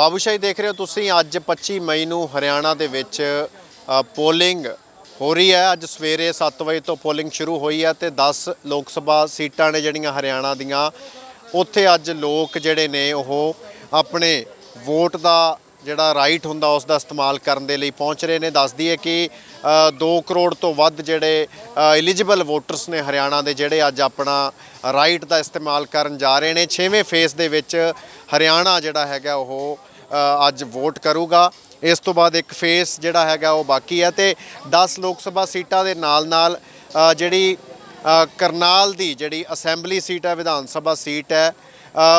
ਬਾਬੂਸ਼ਾਹੀ ਦੇਖ ਰਹੇ ਹੋ ਤੁਸੀਂ, ਅੱਜ 25 ਮਈ ਨੂੰ ਹਰਿਆਣਾ ਦੇ ਵਿੱਚ ਪੋਲਿੰਗ ਹੋ ਰਹੀ ਹੈ। ਅੱਜ ਸਵੇਰੇ 7 ਵਜੇ ਤੋਂ ਪੋਲਿੰਗ ਸ਼ੁਰੂ ਹੋਈ ਹੈ ਤੇ 10 ਲੋਕ ਸਭਾ ਸੀਟਾਂ ਨੇ ਜਿਹੜੀਆਂ ਹਰਿਆਣਾ ਦੀਆਂ, ਉੱਥੇ ਅੱਜ ਲੋਕ ਜਿਹੜੇ ਨੇ ਉਹ ਆਪਣੇ ਵੋਟ ਦਾ ਜਿਹੜਾ ਰਾਈਟ ਹੁੰਦਾ ਉਸ ਦਾ ਇਸਤੇਮਾਲ ਕਰਨ ਦੇ ਲਈ ਪਹੁੰਚ ਰਹੇ ਨੇ। ਦੱਸਦੀ ਹੈ ਕਿ 2 ਕਰੋੜ ਤੋਂ ਵੱਧ ਜਿਹੜੇ ਐਲੀਜੀਬਲ ਵੋਟਰਸ ਨੇ ਹਰਿਆਣਾ ਦੇ, ਜਿਹੜੇ ਅੱਜ ਆਪਣਾ ਰਾਈਟ ਦਾ ਇਸਤੇਮਾਲ ਕਰਨ ਜਾ ਰਹੇ ਨੇ। 6ਵੇਂ ਫੇਸ ਦੇ ਵਿੱਚ ਹਰਿਆਣਾ ਜਿਹੜਾ ਹੈਗਾ ਉਹ ਅੱਜ ਵੋਟ ਕਰੂਗਾ। ਇਸ ਤੋਂ ਬਾਅਦ ਇੱਕ ਫੇਸ ਜਿਹੜਾ ਹੈਗਾ ਉਹ ਬਾਕੀ ਹੈ ਤੇ 10 ਲੋਕ ਸਭਾ ਸੀਟਾਂ ਦੇ ਨਾਲ ਨਾਲ ਜਿਹੜੀ ਕਰਨਾਲ ਦੀ ਜਿਹੜੀ ਅਸੈਂਬਲੀ ਸੀਟ ਹੈ, ਵਿਧਾਨ ਸਭਾ ਸੀਟ ਹੈ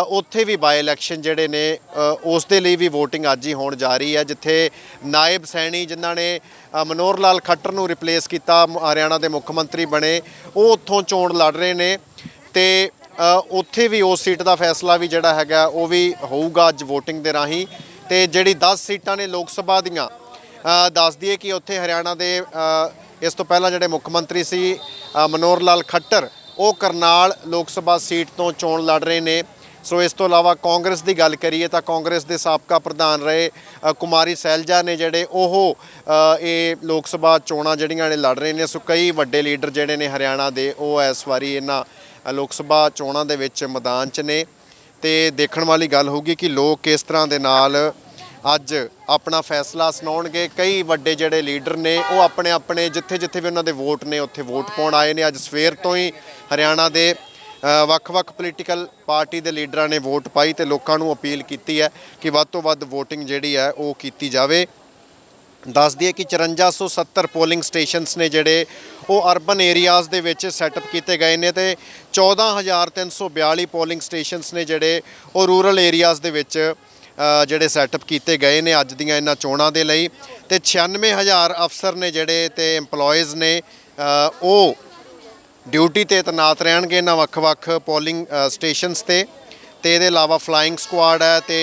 ਉੱਥੇ ਵੀ ਬਾਈ ਇਲੈਕਸ਼ਨ ਜਿਹੜੇ ਨੇ ਉਸ ਦੇ ਲਈ ਵੀ VOTING ਅੱਜ ਹੀ ਹੋਣ ਜਾ ਰਹੀ ਹੈ, ਜਿੱਥੇ ਨਾਇਬ ਸੈਣੀ ਜਿਨ੍ਹਾਂ ਨੇ ਮਨੋਹਰ ਲਾਲ ਖੱਟਰ ਨੂੰ ਰਿਪਲੇਸ ਕੀਤਾ ਹਰਿਆਣਾ ਦੇ ਮੁੱਖ ਮੰਤਰੀ ਬਣੇ, ਉਹ ਉੱਥੋਂ ਚੋਣ ਲੜ ਰਹੇ ਨੇ ਤੇ ਉੱਥੇ ਵੀ ਉਸ ਸੀਟ ਦਾ ਫੈਸਲਾ ਵੀ ਜਿਹੜਾ ਹੈਗਾ ਉਹ ਵੀ ਹੋਊਗਾ ਅੱਜ VOTING ਦੇ ਰਾਹੀਂ। ਤੇ ਜਿਹੜੀ 10 ਸੀਟਾਂ ਨੇ ਲੋਕ ਸਭਾ ਦੀਆਂ ਅ, ਦੱਸ ਦਈਏ ਕਿ ਉੱਥੇ ਹਰਿਆਣਾ ਦੇ ਇਸ ਤੋਂ ਪਹਿਲਾਂ ਜਿਹੜੇ ਮੁੱਖ ਮੰਤਰੀ ਸੀ ਅ, ਮਨੋਹਰ ਲਾਲ ਖੱਟਰ ਉਹ ਕਰਨਾਲ ਲੋਕ ਸਭਾ ਸੀਟ ਤੋਂ ਚੋਣ ਲੜ ਰਹੇ ਨੇ। ਸੋ ਇਸ ਤੋਂ ਇਲਾਵਾ ਕਾਂਗਰਸ ਦੀ ਗੱਲ ਕਰੀਏ ਤਾਂ ਕਾਂਗਰਸ ਦੇ ਸਾਬਕਾ ਪ੍ਰਧਾਨ ਰਹੇ ਕੁਮਾਰੀ ਸੈਲਜਾ ਨੇ ਜਿਹੜੇ ਉਹ ਇਹ ਲੋਕ ਸਭਾ ਚੋਣਾਂ ਜਿਹੜੀਆਂ ਨੇ ਲੜ ਰਹੇ ਨੇ। ਸੋ ਕਈ ਵੱਡੇ ਲੀਡਰ ਜਿਹੜੇ ਨੇ ਹਰਿਆਣਾ ਦੇ ਉਹ ਇਸ ਵਾਰੀ ਇਹਨਾਂ ਲੋਕ ਸਭਾ ਚੋਣਾਂ ਦੇ ਵਿੱਚ ਮੈਦਾਨ 'ਚ ਨੇ। ਤੇ ਦੇਖਣ ਵਾਲੀ ਗੱਲ ਹੋਊਗੀ ਕਿ ਲੋਕ ਕਿਸ ਤਰ੍ਹਾਂ ਦੇ ਨਾਲ ਅੱਜ ਆਪਣਾ ਫੈਸਲਾ ਸੁਣਾਉਣਗੇ। ਕਈ ਵੱਡੇ ਜਿਹੜੇ ਲੀਡਰ ਨੇ ਉਹ ਆਪਣੇ ਆਪਣੇ ਜਿੱਥੇ ਜਿੱਥੇ ਵੀ ਉਹਨਾਂ ਦੇ ਵੋਟ ਨੇ ਉੱਥੇ ਵੋਟ ਪਾਉਣ ਆਏ ਨੇ। ਅੱਜ ਸਵੇਰ ਤੋਂ ਹੀ ਹਰਿਆਣਾ ਦੇ ਅ, ਵੱਖ-ਵੱਖ ਪੋਲੀਟੀਕਲ ਪਾਰਟੀ ਦੇ ਲੀਡਰਾਂ ਨੇ ਵੋਟ ਪਾਈ ਤੇ ਲੋਕਾਂ ਨੂੰ ਅਪੀਲ ਕੀਤੀ ਹੈ ਕਿ ਵੱਧ ਤੋਂ ਵੱਧ VOTING ਜਿਹੜੀ ਹੈ ਉਹ ਕੀਤੀ ਜਾਵੇ। ਦੱਸ ਦਈਏ ਕਿ 5470 ਪੋਲਿੰਗ ਸਟੇਸ਼ਨਸ ਨੇ ਜਿਹੜੇ ਉਹ ਅਰਬਨ ਏਰੀਆਜ਼ ਦੇ ਵਿੱਚ ਸੈਟਅਪ ਕੀਤੇ ਗਏ ਨੇ ਤੇ 14342 ਪੋਲਿੰਗ ਸਟੇਸ਼ਨਸ ਨੇ ਜਿਹੜੇ ਉਹ ਰੂਰਲ ਏਰੀਆਜ਼ ਦੇ ਵਿੱਚ ਜਿਹੜੇ ਸੈਟਅਪ ਕੀਤੇ ਗਏ ਨੇ ਅੱਜ ਦੀਆਂ ਇਹਨਾਂ ਚੋਣਾਂ ਦੇ ਲਈ। ਤੇ 96000 ਅਫਸਰ ਨੇ ਜਿਹੜੇ ਤੇ EMPLOYEES ਨੇ ਉਹ ਡਿਊਟੀ ਤੇ ਤੈਨਾਤ ਰਹਿਣਗੇ ਇਹਨਾਂ ਵੱਖ-ਵੱਖ ਪੋਲਿੰਗ ਸਟੇਸ਼ਨਸ ਤੇ। ਤੇ ਇਹਦੇ ਇਲਾਵਾ ਫਲਾਈਂਗ ਸਕੁਆਡ ਹੈ ਤੇ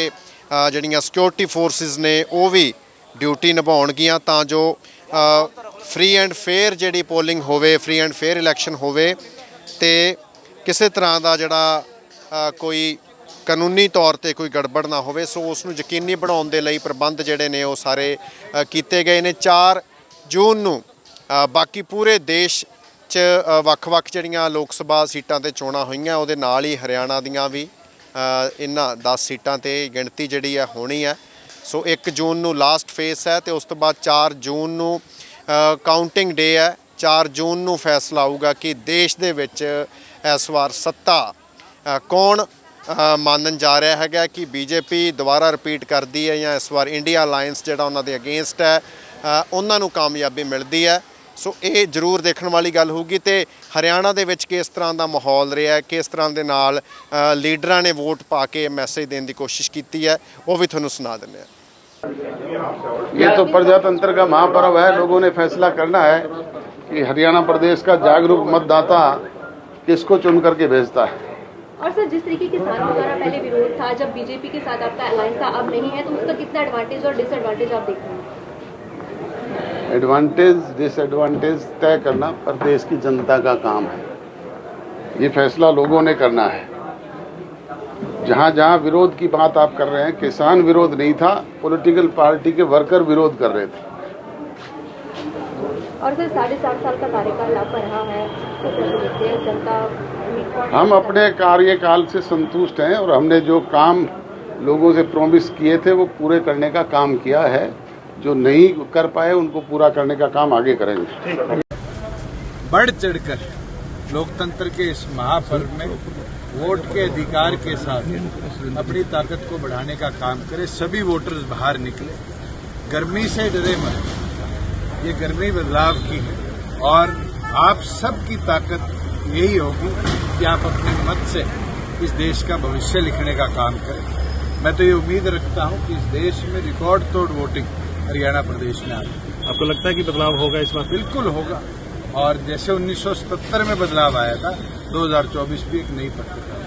ਜਿਹੜੀਆਂ ਸਿਕਿਉਰਿਟੀ ਫੋਰਸਿਸ ਨੇ ਉਹ ਵੀ ਡਿਊਟੀ ਨਿਭਾਉਣਗੀਆਂ ਤਾਂ ਜੋ ਫ੍ਰੀ ਐਂਡ ਫੇਅਰ ਜਿਹੜੀ ਪੋਲਿੰਗ ਹੋਵੇ ਫ੍ਰੀ ਐਂਡ ਫੇਅਰ ਇਲੈਕਸ਼ਨ ਹੋਵੇ ਤੇ ਕਿਸੇ ਤਰ੍ਹਾਂ ਦਾ ਜਿਹੜਾ ਕੋਈ ਕਾਨੂੰਨੀ ਤੌਰ ਤੇ ਕੋਈ ਗੜਬੜ ਨਾ ਹੋਵੇ, ਸੋ ਉਸ ਨੂੰ ਯਕੀਨੀ ਬਣਾਉਣ ਦੇ ਲਈ ਪ੍ਰਬੰਧ ਜਿਹੜੇ ਨੇ ਉਹ ਸਾਰੇ ਕੀਤੇ ਗਏ ਨੇ। 4 ਜੂਨ ਨੂੰ ਬਾਕੀ ਪੂਰੇ ਦੇਸ਼ 'ਚ ਵੱਖ-ਵੱਖ ਜਿਹੜੀਆਂ ਲੋਕ ਸਭਾ ਸੀਟਾਂ ਤੇ ਚੋਣਾਂ ਹੋਈਆਂ, ਉਹਦੇ ਨਾਲ ਹੀ ਹਰਿਆਣਾ ਦੀਆਂ ਵੀ ਇਹਨਾਂ 10 ਸੀਟਾਂ ਤੇ ਗਿਣਤੀ ਜਿਹੜੀ ਹੈ ਹੋਣੀ ਹੈ ਸੋ 1 ਜੂਨ ਨੂੰ ਲਾਸਟ ਫੇਸ ਹੈ ਤੇ ਉਸ ਤੋਂ ਬਾਅਦ 4 ਜੂਨ ਨੂੰ ਕਾਊਂਟਿੰਗ ਡੇ ਹੈ। 4 ਜੂਨ ਨੂੰ ਫੈਸਲਾ ਆਊਗਾ ਕਿ ਦੇਸ਼ ਦੇ ਵਿੱਚ ਇਸ ਵਾਰ ਸੱਤਾ ਕੌਣ ਅ, ਮੰਨਣ ਜਾ ਰਿਹਾ ਹੈਗਾ ਕਿ ਬੀਜੇਪੀ ਦੁਬਾਰਾ ਰਿਪੀਟ ਕਰਦੀ ਹੈ ਜਾਂ ਇਸ ਵਾਰ ਇੰਡੀਆ ਅਲਾਈਅੰਸ ਜਿਹੜਾ ਉਹਨਾਂ ਦੇ ਅਗੇਂਸਟ ਹੈ ਉਹਨਾਂ ਨੂੰ ਕਾਮਯਾਬੀ ਮਿਲਦੀ ਹੈ। ਸੋ ਇਹ ਜ਼ਰੂਰ ਦੇਖਣ ਵਾਲੀ ਗੱਲ ਹੋਊਗੀ ਤੇ ਹਰਿਆਣਾ ਦੇ ਵਿੱਚ ਕਿਸ ਤਰ੍ਹਾਂ ਦਾ ਮਾਹੌਲ ਰਿਹਾ ਕਿਸ ਤਰ੍ਹਾਂ ਦੇ ਨਾਲ ਲੀਡਰਾਂ ਨੇ ਵੋਟ ਪਾ ਕੇ ਮੈਸੇਜ ਦੇਣ ਦੀ ਕੋਸ਼ਿਸ਼ ਕੀਤੀ ਹੈ ਉਹ ਵੀ ਤੁਹਾਨੂੰ ਸੁਣਾ ਦਿੰਦੇ ਹਾਂ। ये तो प्रजातंत्र का महापर्व है लोगों ने फैसला करना है कि हरियाणा प्रदेश का जागरूक मतदाता किसको चुन करके भेजता है। और सर जिस तरीके किसान वगैरह पहले विरोध था जब बीजेपी के साथ आपका अलायंस था अब नहीं है तो उसका कितना एडवांटेज और डिसएडवांटेज आप देखते हैं? एडवांटेज डिसएडवांटेज तय करना प्रदेश की जनता का काम है। ये फैसला लोगों ने करना है। जहाँ जहाँ विरोध की बात आप कर रहे हैं किसान विरोध नहीं था पॉलिटिकल पार्टी के वर्कर विरोध कर रहे थे। और सर साढ़े सात साल का कार्यकाल आपका रहा है तो जनता हम अपने कार्यकाल से संतुष्ट हैं और हमने जो काम लोगों से प्रॉमिस किए थे वो पूरे करने का काम किया है। जो नहीं कर पाए उनको पूरा करने का काम आगे करेंगे। बढ़ चढ़कर। लोकतंत्र के इस महापर्व में वोट के अधिकार के साथ अपनी ताकत को बढ़ाने का काम करें सभी वोटर्स बाहर निकले। गर्मी से डरे मत। ये गर्मी बदलाव की है और आप सबकी ताकत यही होगी कि आप अपने मत से इस देश का भविष्य लिखने का काम करें। मैं तो ये उम्मीद रखता हूँ कि इस देश में रिकॉर्ड तोड़ वोटिंग हरियाणा प्रदेश में आए आपको लगता है कि बदलाव होगा इस बार? बिल्कुल होगा। और जैसे 1977 में बदलाव आया था 2024 भी एक नई पत्रिका